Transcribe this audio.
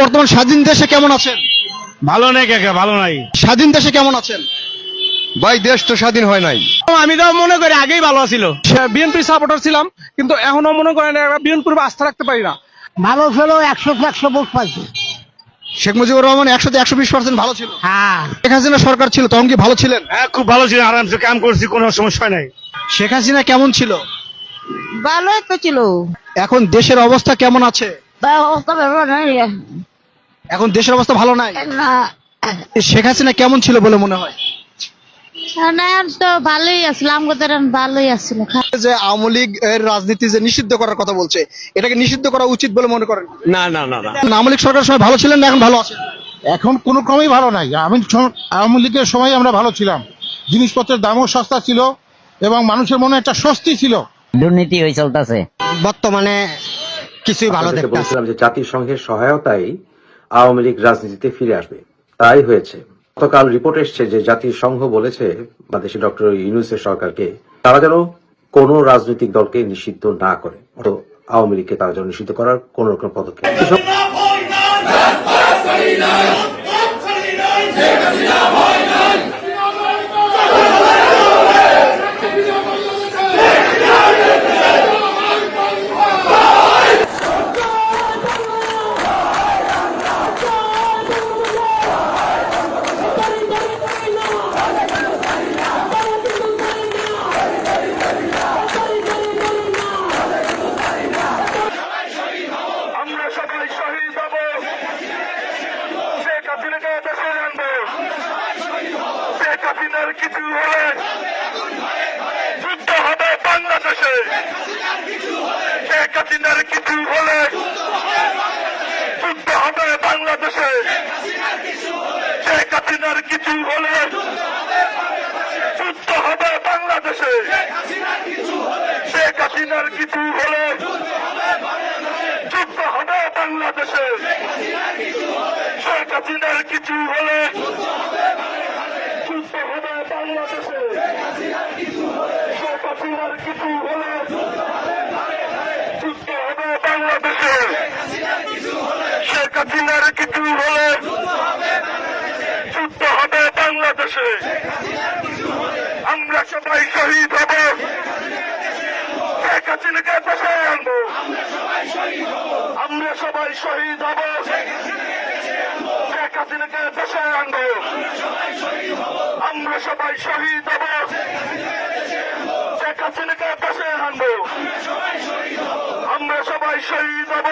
বর্তমান স্বাধীন দেশে কেমন আছেন? ভালো নেই কাকা ভালো নাই। স্বাধীন দেশে কেমন আছেন? ভাই দেশ তো স্বাধীন হয় নাই। আমি তো মনে করি আগেই ভালো ছিল বিএনপি সাপোর্টার ছিলাম কিন্তু এখনও মনে করেন বিএনপির আস্থা রাখতে পারি না। ভালো ছিল একশো একশো ভোট পাইছে। শেখ মুজিবুর রহমান একশো একশো বিশ পার্সেন্ট ভালো ছিল। হ্যাঁ। শেখ হাসিনা সরকার ছিল তখন কি ভালো ছিলেন? হ্যাঁ খুব ভালো ছিল আরামসে কাম করছি কোনো সমস্যা নাই। শেখ হাসিনা কেমন ছিল? ভালোই তো ছিল। এখন দেশের অবস্থা কেমন আছে? ব্যবস্থা ভালো নাই। এখন দেশের অবস্থা ভালো নাই। না। শেখ হাসিনা কেমন ছিল বলে মনে হয়? তো ভালোই আছিল ভালোই আছিল যে আওয়ামী লীগ এর রাজনীতি যে নিষিদ্ধ করার কথা বলছে এটাকে নিষিদ্ধ করা উচিত বলে মনে করেন? না না না না। আওয়ামী লীগ সরকার সময় ভালো ছিলেন না এখন ভালো আছেন? এখন কোনো ক্রমেই ভালো নাই। আমি আওয়ামী লীগের সময় আমরা ভালো ছিলাম। জিনিসপত্রের দামও সস্তা ছিল এবং মানুষের মনে একটা স্বস্তি ছিল। দুর্নীতি হয়ে চলতেছে। বর্তমানে কিছুই ভালো আপনাদেরকে দেখতে বলছিলাম যে জাতিসংঘের সহায়তায় আওয়ামী লীগ রাজনীতিতে ফিরে আসবে। তাই হয়েছে। গতকাল রিপোর্ট এসছে যে জাতিসংঘ বলেছে বাংলাদেশে ডক্টর ইউনুসের সরকারকে তারা যেন কোন রাজনৈতিক দলকে নিষিদ্ধ না করে আওয়ামী লীগকে তারা যেন নিষিদ্ধ করার কোন রকম পদক্ষেপ এসব আমরা সবাই শহীদ হব শেখ হাসিনাকে দেশে আনব শেখ হাসিনার কিছু হলে যুদ্ধ হবে বাংলাদেশে। শেখ হাসিনার কিছু হলে যুদ্ধ হবে বাংলাদেশে। শেখ হাসিনার কিছু হলে যুদ্ধ হবে বাংলাদেশে। শেখ হাসিনার কিছু হলে যুদ্ধ হবে বাংলাদেশে। শেখ হাসিনার কিছু হলে যুদ্ধ হবে বাংলাদেশে হাসিনার কিছু হলে যুদ্ধ হবে বাংলাদেশে শেখ হাসিনার কিছু হলে যুদ্ধ হবে বাংলাদেশে আমরা সবাই শহীদ হব শেখ হাসিনাকে দেশে আনব আমরা সবাই শহীদ হব শেখ হাসিনাকে দেশে আনব আমরা সবাই শহীদ হব আমরা সবাই শহীদ হব।